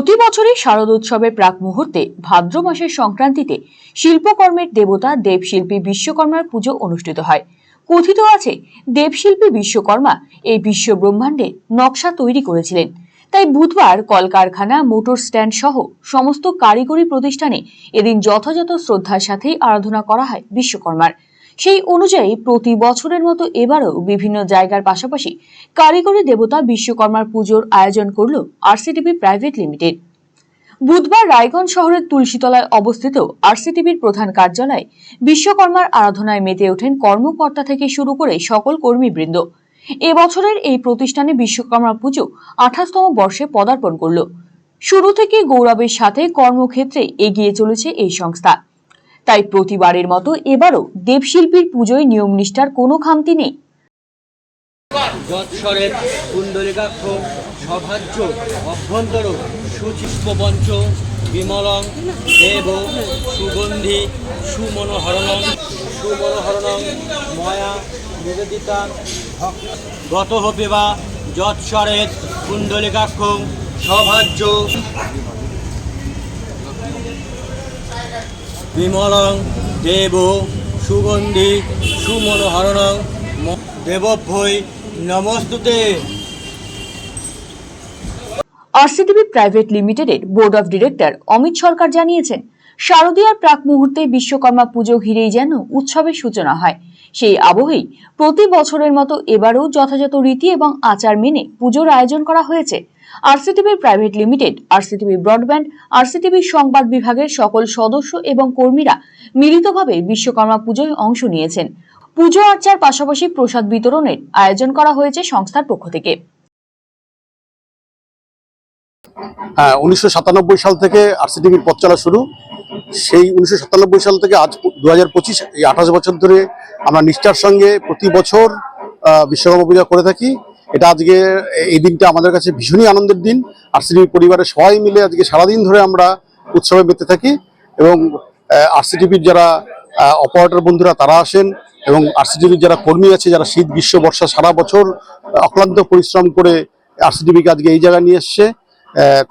প্রতি বছরই শারদোৎসবের প্রাক মুহূর্তে ভাদ্র মাসের সংক্রান্তিতে শিল্পকর্মের দেবতা দেবশিল্পী বিশ্বকর্মার পুজো অনুষ্ঠিত হয়। কথিত আছে, দেবশিল্পী বিশ্বকর্মা এই বিশ্ব ব্রহ্মাণ্ডে নকশা তৈরি করেছিলেন। তাই বুধবার কলকারখানা, মোটর স্ট্যান্ড সহ সমস্ত কারিগরি প্রতিষ্ঠানে এদিন যথাযথ শ্রদ্ধার সাথেই আরাধনা করা হয় বিশ্বকর্মার। সেই অনুযায়ী প্রতি বছরের মতো এবারও বিভিন্ন জায়গার পাশাপাশি কারিগরি দেবতা বিশ্বকর্মার পুজোর আয়োজন করল আরসিটিভি প্রাইভেট লিমিটেড বুধবার রায়গঞ্জ শহরের তুলসীতলায় অবস্থিত আরসিটিভির প্রধান কার্যালয়ে বিশ্বকর্মার আরাধনায় মেতে ওঠেন কর্মকর্তা থেকে শুরু করে সকল কর্মীবৃন্দ। এবছরের এই প্রতিষ্ঠানে বিশ্বকর্মা পুজো আঠাশতম বর্ষে পদার্পণ করল। শুরু থেকে গৌরবের সাথে কর্মক্ষেত্রে এগিয়ে চলেছে এই সংস্থা। তাই প্রতিবারের মতো এবারও দেবশিল্পীর পুজোয় নিয়ম নিষ্ঠার কোনো খামতি নেই। যৎস্বরের কুণ্ডলিকাক্ষ সভাজ্য, অভ্যন্তর সুচিষ্পঞ্চ বিমলং, দেব, সুগন্ধি, সুমনোহরণং সুমনোহরণং, ময়া, নিবেদিতা গত হপে বা যৎস্বরের কুণ্ডলিকাক্ষ সভাজ্য বিমলং দেব সুগন্ধি সুমনোহরণং দেবভৈ নমস্তুতে। আরসিটিভি প্রাইভেট লিমিটেডের board of director Amit Sarkar জানিয়েছেন, শারদীয়ার প্রাক মুহূর্তে বিশ্বকর্মা পুজো ঘিরেই যেন উৎসবের সূচনা হয়। সেই আবহেই প্রতি বছরের মতো এবারও যথাযথ রীতি এবং আচার মেনে পুজোর আয়োজন করা হয়েছে। RCTV private limited, RCTV broadband, RCTV সংবাদ বিভাগের সকল সদস্য এবং কর্মীরা মিলিতভাবে বিশ্বকর্মা পুজোয় অংশ নিয়েছেন। পুজো আর্চার পাশাপাশি প্রসাদ বিতরণের আয়োজন করা হয়েছে সংস্থার পক্ষ থেকে। হ্যাঁ উনিশশো সাতানব্বই সাল থেকে আরসিটিভির পথ চলা শুরু। সেই উনিশশো সাতানব্বই সাল থেকে আজ দু হাজার পঁচিশ, এই আঠাশ বছর ধরে আমরা নিষ্ঠার সঙ্গে প্রতি বছর বিশ্বকর্মা পূজা করে থাকি। এটা আজকে, এই দিনটা আমাদের কাছে ভীষণই আনন্দের দিন। আরসিটিভি পরিবারের সবাই মিলে আজকে সারাদিন ধরে আমরা উৎসবে মেতে থাকি এবং আরসিটিভির যারা অপারেটর বন্ধুরা তারা আসেন এবং আরসিটিভির যারা কর্মী আছে, যারা শীত, গ্রীষ্ম, বর্ষা সারা বছর অক্লান্ত পরিশ্রম করে আরসিটিভিকে আজকে এই জায়গায় নিয়ে এসছে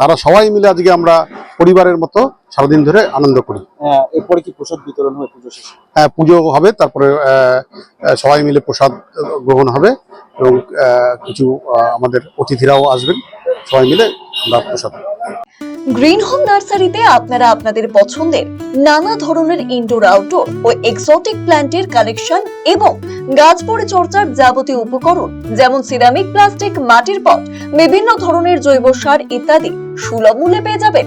তারা সবাই মিলে আজকে আমরা পরিবারের মতো সারাদিন ধরে আনন্দ করি। হ্যাঁ, এরপরে কি প্রসাদ বিতরণ হয় পুজো শেষে? হ্যাঁ, পুজো হবে তারপরে সবাই মিলে প্রসাদ গ্রহণ হবে এবং আহ, কিছু আহ, আমাদের অতিথিরাও আসবেন সবাই মিলে আমরা প্রসাদ গ্রিন হোম নার্সারিতে আপনারা আপনাদের পছন্দের নানা ধরনের ইনডোর আউটডোর ও এক্সোটিক প্ল্যান্টের কালেকশন এবং গাছ পরিচর্যার যাবতীয় উপকরণ যেমন সিরামিক প্লাস্টিক মাটির পট বিভিন্ন ধরনের জৈব সার ইত্যাদি সুলভ মূল্যে পেয়ে যাবেন।